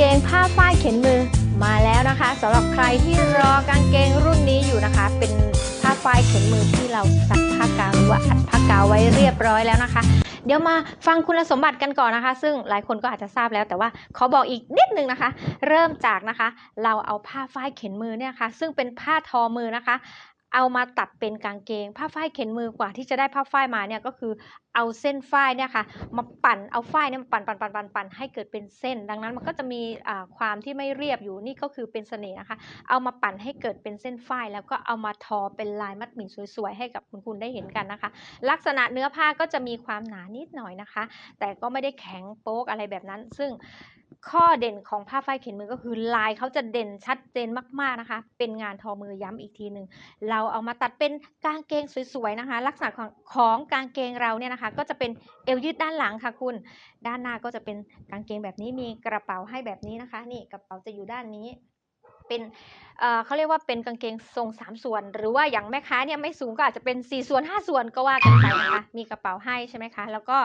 เกงผ้าฝ้ายเข็นมือมาแล้วนะคะสำหรับใครที่รอกางเกงรุ่นนี้อยู่นะคะ เป็นผ้าฝ้ายเข็นมือที่เราซักผ้ากาวหรือว่าอัดผ้ากาวไว้เรียบร้อยแล้วนะคะ เดี๋ยวมาฟังคุณสมบัติกันก่อนนะคะ ซึ่งหลายคนก็อาจจะทราบแล้วแต่ว่าขอบอกอีกนิดนึงนะคะ เริ่มจากนะคะ เราเอาผ้าฝ้ายเข็นมือเนี่ยค่ะ ซึ่งเป็นผ้าทอมือนะคะ เอามาตัดเป็นกางเกง ผ้าฝ้ายเข็นมือกว่าที่จะได้ผ้าฝ้ายมาเนี่ยก็คือเอาเส้นฝ้ายเนี่ยค่ะมาปั่นเอาฝ้ายเนี่ยปั่นปั่นปั่นปั่นปั่นให้เกิดเป็นเส้น ดังนั้นมันก็จะมีความที่ไม่เรียบอยู่นี่ก็คือเป็นเสน่ห์นะคะ เอามาปั่นให้เกิดเป็นเส้นฝ้าย แล้วก็เอามาทอเป็นลายมัดหมี่สวยๆให้กับคุณคุณได้เห็นกันนะคะ ลักษณะเนื้อผ้าก็จะมีความหนานิดหน่อยนะคะ แต่ก็ไม่ได้แข็งโป๊กอะไรแบบนั้น ซึ่ง ข้อเด่นของผ้าฝ้ายเข็นมือก็คือลายเขาจะเด่นชัดเจนมากๆนะคะ เป็นงานทอมือย้ำอีกทีหนึ่งเราเอามาตัดเป็นกางเกงสวยๆนะคะ ลักษณะของของกางเกงเราเนี่ยนะคะ ก็จะเป็นเอวยืดด้านหลังค่ะคุณ ด้านหน้าก็จะเป็นกางเกงแบบนี้มีกระเป๋าให้แบบนี้นะคะ นี่กระเป๋าจะอยู่ด้านนี้ เป็นเขาเรียกว่าเป็นกางเกงทรงสามส่วน หรือว่าอย่างแม่ค้าเนี่ยไม่สูงก็อาจจะเป็นสี่ส่วนห้าส่วนก็ว่ากันไปนะคะมีกระเป๋าให้ใช่ไหมคะ แล้วก็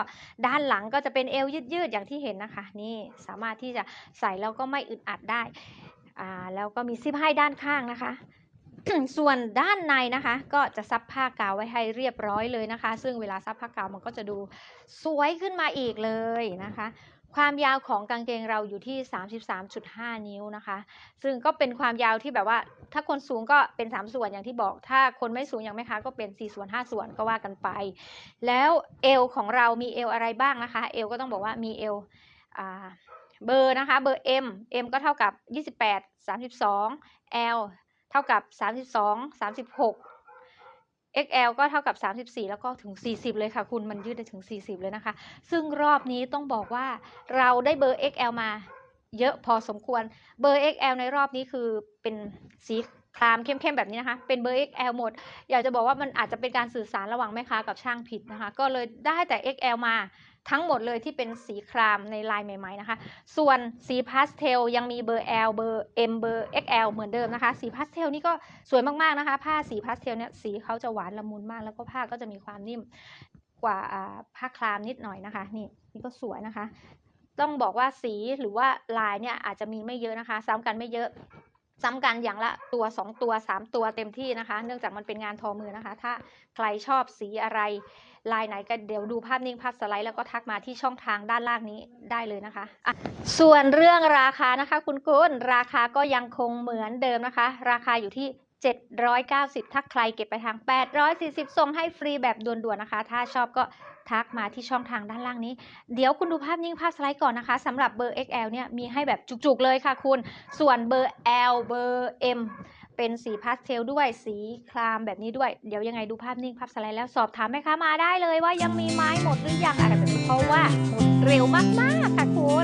ด้านหลังก็จะเป็นเอวยืดๆอย่างที่เห็นนะคะ นี่สามารถที่จะใส่แล้วก็ไม่อึดอัดได้แล้วก็มีซิปให้ด้านข้างนะคะส่วนด้านในนะคะ ก็จะซับผ้ากาวไว้ให้เรียบร้อยเลยนะคะ ซึ่งเวลาซับผ้ากาวมันก็จะดูสวยขึ้นมาอีกเลยนะคะ ความยาวของกางเกงเราอยู่ที่ 33.5 นิ้วนะคะ ซึ่งก็เป็นความยาวที่แบบว่า ถ้าคนสูงก็เป็น 3 ส่วนอย่างที่บอก ถ้าคนไม่สูงอย่างแม่ค้าก็เป็น 4 ส่วน 5 ส่วนก็ว่ากันไป แล้วเอวของเรามีเอวอะไรบ้างนะคะ เอวก็ต้องบอกว่ามีเอวเบอร์นะคะ เบอร์ M M ก็เท่ากับ 28 32 L เท่ากับ 32 36 XL ก็เท่ากับ 34 แล้วก็ถึง 40 เลยค่ะ คุณมันยืดได้ถึง 40 เลยนะคะ ซึ่งรอบนี้ต้องบอกว่าเราได้เบอร์ XL มาเยอะพอสมควร เบอร์ XL ในรอบนี้คือเป็นสี ครามเข้มๆแบบนี้นะคะ เป็นเบอร์ XL หมด อยากจะบอกว่ามันอาจจะเป็นการสื่อสารระหว่างแม่ค้ากับช่างผิดนะคะ ก็เลยได้แต่ XL มาทั้งหมดเลยที่เป็นสีครามในลายใหม่ๆนะคะ ส่วนสีพาสเทลยังมีเบอร์ L เบอร์ M เบอร์ XL เหมือนเดิมนะคะ สีพาสเทลนี่ก็สวยมากๆนะคะ ผ้าสีพาสเทลเนี่ยสีเขาจะหวานละมุนมาก แล้วก็ผ้าก็จะมีความนิ่มกว่าอ่าผ้าครามนิดหน่อยนะคะ นี่นี่ก็สวยนะคะ ต้องบอกว่าสีหรือว่าลายเนี่ยอาจจะมีไม่เยอะนะคะ ซ้ำกันไม่เยอะ ซ้ำกันอย่างละตัว2ตัว3 ตัวเต็มที่นะคะ เนื่องจากมันเป็นงานทอมือนะคะ ถ้าใครชอบสีอะไรลายไหนก็เดี๋ยวดูภาพนิ่งภาพสไลด์แล้วก็ทักมาที่ช่องทางด้านล่างนี้ได้เลยนะคะะส่วนเรื่องราคานะคะ คุณกุลราคาก็ยังคงเหมือนเดิมนะคะ ราคาอยู่ที่ 790 ถ้าใครเก็บไปทาง 840 ส่งให้ฟรีแบบด่วนๆนะคะ ถ้าชอบก็ทักมาที่ช่องทางด้านล่างนี้ เดี๋ยวคุณดูภาพนิ่งภาพสไลด์ก่อนนะคะสำหรับเบอร์ XL เนี่ยมีให้แบบจุกๆเลยค่ะคุณ ส่วนเบอร์ L เบอร์ M เป็นสีพาสเทลด้วยสีครามแบบนี้ด้วย เดี๋ยวยังไงดูภาพนิ่งภาพสไลด์แล้วสอบถามแม่ค้ามาได้เลยว่ายังมีไม้หมดหรือยังอะไรแบบนี้เพราะว่าหมดเร็วมากๆค่ะคุณ